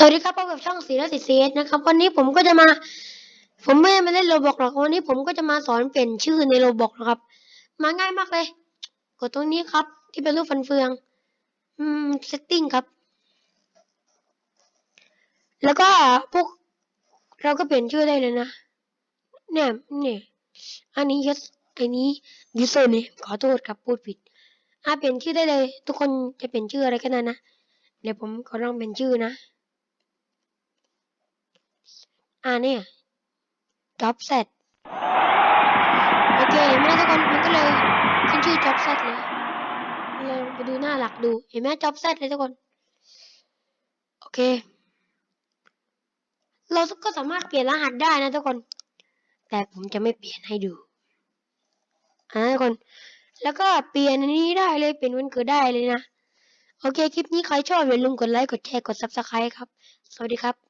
สวัสดีครับพบกับช่องสีและสีเซสนะครับ วันนี้ผมก็จะมา ผมไม่ได้มาเล่นโรบอกหรอกวันนี้ผมก็จะมาสอนเปลี่ยนชื่อในโรบอกนะครับ มาง่ายมากเลย กดตรงนี้ครับ ที่เป็นรูปฟันเฟือง อืม setting ครับ แล้วก็พวกเราก็เปลี่ยนชื่อได้เลยนะ เนี่ยเนี่ยอันนี้ยศอันนี้ username ขอโทษครับพูดผิดอ่าเปลี่ยนชื่อได้เลย ทุกคนจะเปลี่ยนชื่ออะไรก็ได้นะเดี๋ยวผมขอลองเปลี่ยนชื่อนะ อ่าเนี่ย job set โอเคเห็นไหมทุกคนมันก็เลยขึ้นชื่อ job set เลยเราไปดูหน้าหลักดูเห็นไหม job set เลยทุกคนโอเค เราก็สามารถเปลี่ยนรหัสได้นะทุกคน แต่ผมจะไม่เปลี่ยนให้ดูอ่าทุกคน แล้วก็เปลี่ยนอันนี้ได้เลยเปลี่ยนวันเกิดได้เลยนะโอเค คลิปนี้ใครชอบอย่าลืมกดไลค์ กดแชร์ กด subscribe ครับ สวัสดีครับ